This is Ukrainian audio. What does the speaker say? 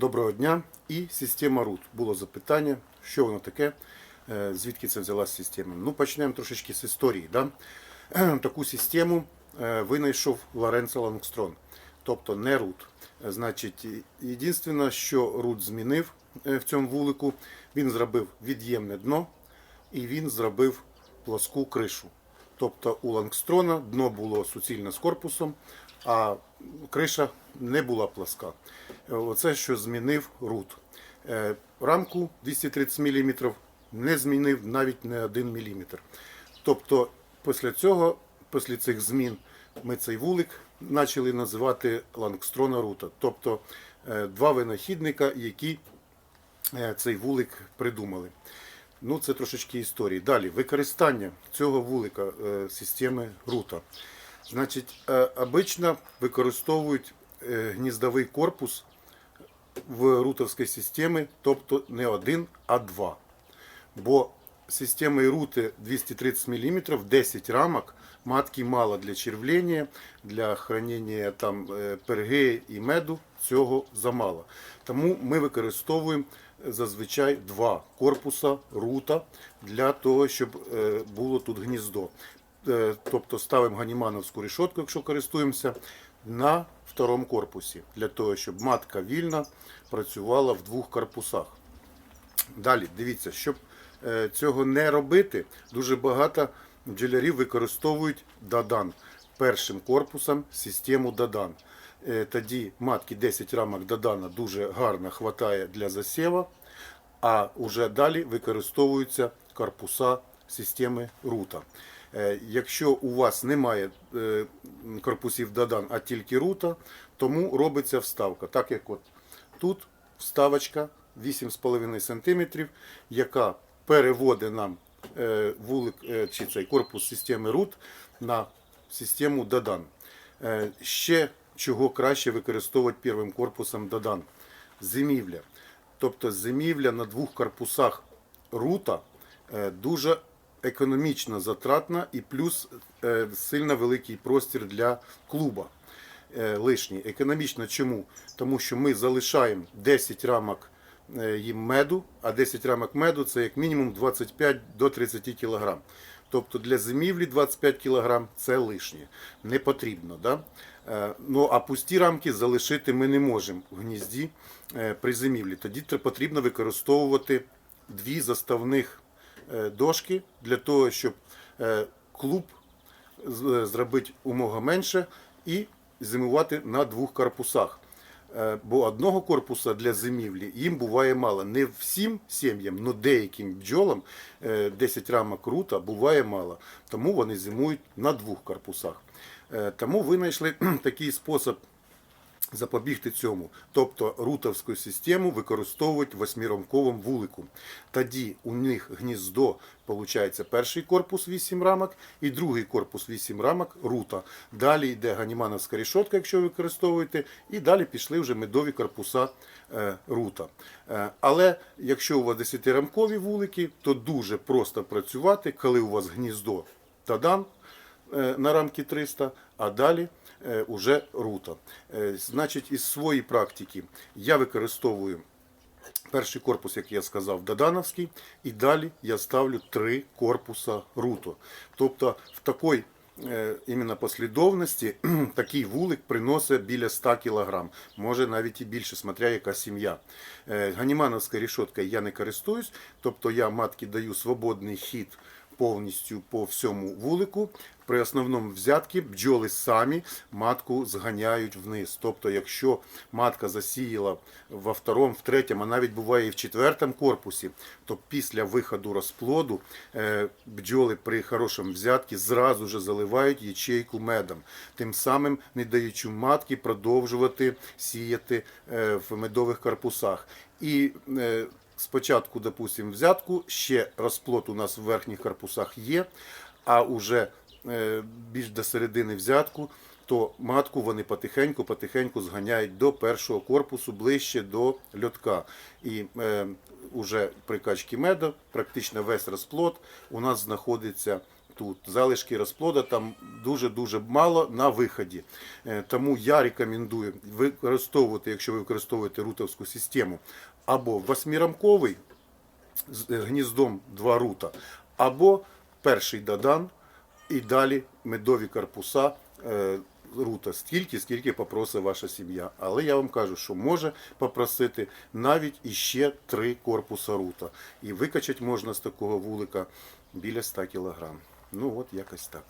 Доброго дня і система RUT. Було запитання, що воно таке, е, звідки це взялася система. Ну, почнемо трошечки з історії. Да? Таку систему е, винайшов Лоренцо Лангстрон, тобто не. Е, Значить, єдине, що RUT змінив е, в цьому вулику, він зробив від'ємне дно і він зробив плоску кришу. Тобто у Лангстрона дно було суцільне з корпусом, а криша не була плоска. Е, Оце, що змінив рут. Е, Рамку 230 мм не змінив навіть не 1 мм. Тобто, після цього, після цих змін, ми цей вулик почали називати Лангстрона рута. Тобто е, два винахідника, які е, цей вулик придумали. Ну, це трошечки історії. Далі, використання цього вулика системи рута. Значить, е, обично використовують е, гніздовий корпус в рутовській системі, тобто не один, а два. Бо системою рути 230 мм, 10 рамок, матки мало для червлення, для хранення там е, перги і меду, цього замало. Тому ми використовуємо зазвичай два корпуса рута для того, щоб було тут гніздо. Е, Тобто ставимо ганімановську решетку, якщо користуємося, на второму корпусі, для того, щоб матка вільно працювала в двох корпусах. Далі, дивіться, щоб е, цього не робити, дуже багато бджолярів використовують Дадан першим корпусом систему Дадан. Е, Тоді матки 10 рамок Дадана дуже гарно хватає для засєва, а вже далі використовуються корпуса системи рута. Е, Якщо у вас немає е, корпусів Дадан, а тільки рута, тому робиться вставка. Так як от тут вставочка 8,5 см, яка переводить нам е, вулик чи цей корпус системи RUT на систему Дадан. Е, Ще чого краще використовувати первим корпусом Дадан. Зимівля. Тобто зимівля на двох корпусах рута дуже економічно затратна і плюс е, сильно великий простір для клуба е, лишній. Економічно чому? Тому що ми залишаємо 10 рамок е, їм меду, а 10 рамок меду це як мінімум 25 до 30 кг. Тобто для зимівлі 25 кг це лишнє, не потрібно. Да? Ну а пусті рамки залишити ми не можемо в гнізді при зимівлі. Тоді потрібно використовувати дві заставних дошки для того, щоб е, клуб зробити умога менше і зимувати на двох корпусах. Е, Бо одного корпуса для зимівлі їм буває мало. Не всім сім'ям, але деяким бджолам е, 10 рамок рута буває мало. Тому вони зимують на двох корпусах. Е, Тому винайшли такий спосіб запобігти цьому. Тобто рутовську систему використовують в восьмирамковому вулику. Тоді у них гніздо виходить перший корпус 8 рамок і другий корпус 8 рамок рута. Далі йде ганімановська решетка, якщо ви використовуєте, і далі пішли вже медові корпуса е, рута. Е, але якщо у вас 10-рамкові вулики, то дуже просто працювати, коли у вас гніздо тадан е, на рамки 300, а далі уже рута. Е, Значить, із своєї практики я використовую перший корпус, як я сказав, Дадановський, і далі я ставлю три корпуса руто. Тобто в такій е, іменно послідовності такий вулик приносить біля 100 кг, може навіть і більше, смотря яка сім'я. Е, Ганімановська рішотка я не користуюсь, тобто я матки даю свободний хід повністю по всьому вулику. При основному взятки бджоли самі матку зганяють вниз. Тобто, якщо матка засіяла во второму, в третьому, а навіть буває і в четвертому корпусі, то після виходу розплоду е, бджоли при хорошому взятки зразу ж заливають ячейку медом, тим самим не даючи матки продовжувати сіяти е, в медових корпусах. І е, спочатку, допустимо, взятку, ще розплод у нас в верхніх корпусах є, а уже е, більш до середини взятку, то матку вони потихеньку-потихеньку зганяють до першого корпусу, ближче до льотка. І е, уже при качці меду практично весь розплод у нас знаходиться тут. Залишки розплода там дуже-дуже мало на виході. Е, Тому я рекомендую використовувати, якщо ви використовуєте рутовську систему, або восьмирамковий з е, гніздом два рута, або перший дадан і далі медові корпуса е, рута стільки, скільки попросить ваша сім'я. Але я вам кажу, що може попросити навіть іще три корпуса рута. І викачати можна з такого вулика біля 100 кг. Ну от якось так.